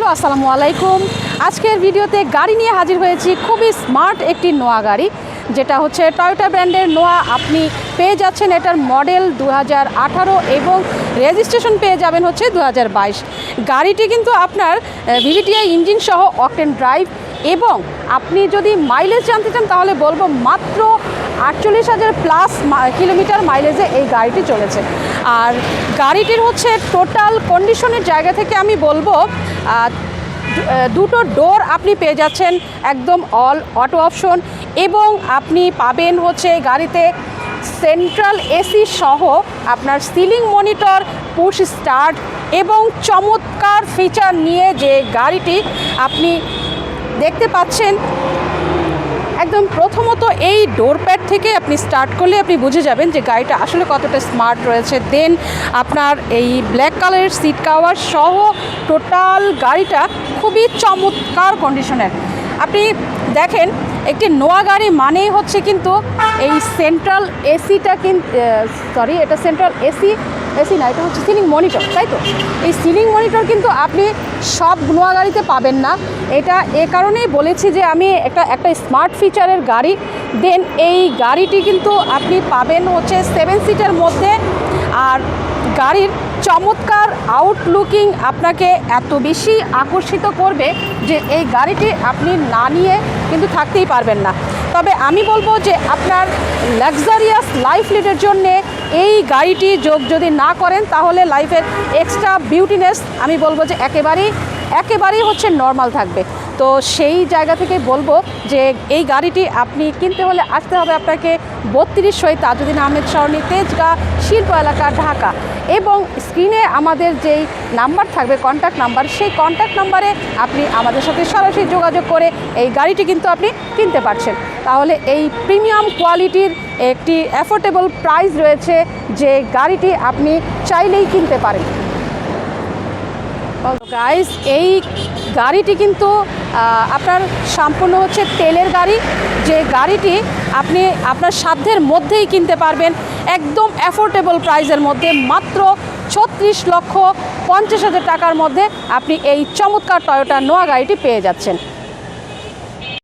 Hello, আসসালামু আলাইকুম। আজকের ভিডিওতে গাড়ি নিয়ে হাজির হয়েছি খুবই স্মার্ট একটি নোয়া গাড়ি, যেটা হচ্ছে টয়োটা ব্র্যান্ডের নোয়া। আপনি পেয়ে যাচ্ছেন এটার মডেল দু হাজার আঠারো এবং রেজিস্ট্রেশন পেয়ে যাবেন হচ্ছে দু হাজার বাইশ। গাড়িটি কিন্তু আপনার ভিভিটিআই ইঞ্জিন সহ অকটেন ড্রাইভ এবং আপনি যদি মাইলেজ জানতে চান তাহলে বলব মাত্র আটচল্লিশ হাজার প্লাস কিলোমিটার মাইলেজে এই গাড়িটি চলেছে। আর গাড়িটির হচ্ছে টোটাল কন্ডিশনের জায়গা থেকে আমি বলব দুটো ডোর আপনি পেয়ে যাচ্ছেন একদম অল অটো অপশন এবং আপনি পাবেন হচ্ছে গাড়িতে সেন্ট্রাল এসি সহ আপনার সিলিং মনিটর, পুশ স্টার্ট এবং চমৎকার ফিচার নিয়ে যে গাড়িটি আপনি দেখতে পাচ্ছেন একদম প্রথমত এই ডোর প্যাড থেকে আপনি স্টার্ট করলে আপনি বুঝে যাবেন যে গাড়িটা আসলে কতটা স্মার্ট রয়েছে। দেন আপনার এই ব্ল্যাক কালারের সিট কাভার সহ টোটাল গাড়িটা খুবই চমৎকার কন্ডিশনের আপনি দেখেন, একটি নোয়া গাড়ি মানেই হচ্ছে কিন্তু এই সেন্ট্রাল এসিটা কিন্তু সরি এটা সেন্ট্রাল এসি এসি না এটা হচ্ছে সিলিং মনিটর তাই তো? এই সিলিং মনিটর কিন্তু আপনি সব নোয়া গাড়িতে পাবেন না। এটা এ কারণেই বলেছি যে আমি একটা একটা স্মার্ট ফিচারের গাড়ি দেন এই গাড়িটি কিন্তু আপনি পাবেন হচ্ছে সেভেন সিটের মধ্যে। আর গাড়ির চমৎকার আউটলুকিং আপনাকে এত বেশি আকর্ষিত করবে যে এই গাড়িটি আপনি না নিয়ে কিন্তু থাকতেই পারবেন না। তবে আমি বলব যে আপনার লাক্সারিয়াস লাইফ লিডের জন্যে এই গাড়িটি যোগ যদি না করেন, তাহলে লাইফের এক্সট্রা বিউটিনেস আমি বলব যে একেবারেই একেবারেই হচ্ছে নর্মাল থাকবে। তো সেই জায়গা থেকে বলব যে এই গাড়িটি আপনি কিনতে হলে আসতে হবে আপনাকে বত্রিশ সই তাজুদ্দিন আহমেদ সরণি, তেজগাঁ শিল্প এলাকা, ঢাকা। এবং স্ক্রিনে আমাদের যেই নাম্বার থাকবে কন্ট্যাক্ট নাম্বার, সেই কন্ট্যাক্ট নাম্বারে আপনি আমাদের সাথে সরাসরি যোগাযোগ করে এই গাড়িটি কিন্তু আপনি কিনতে পারছেন। তাহলে এই প্রিমিয়াম কোয়ালিটির একটি অ্যাফোর্ডেবল প্রাইস রয়েছে যে গাড়িটি আপনি চাইলেই কিনতে পারেন। গাইস এই গাড়িটি কিন্তু আপনার সম্পূর্ণ হচ্ছে তেলের গাড়ি। যে গাড়িটি আপনি আপনার সাধ্যের মধ্যেই কিনতে পারবেন একদম অ্যাফোর্ডেবল প্রাইসের মধ্যে, মাত্র ছত্রিশ লক্ষ পঞ্চাশ হাজার টাকার মধ্যে আপনি এই চমৎকার টয়োটা নোয়া গাড়িটি পেয়ে যাচ্ছেন।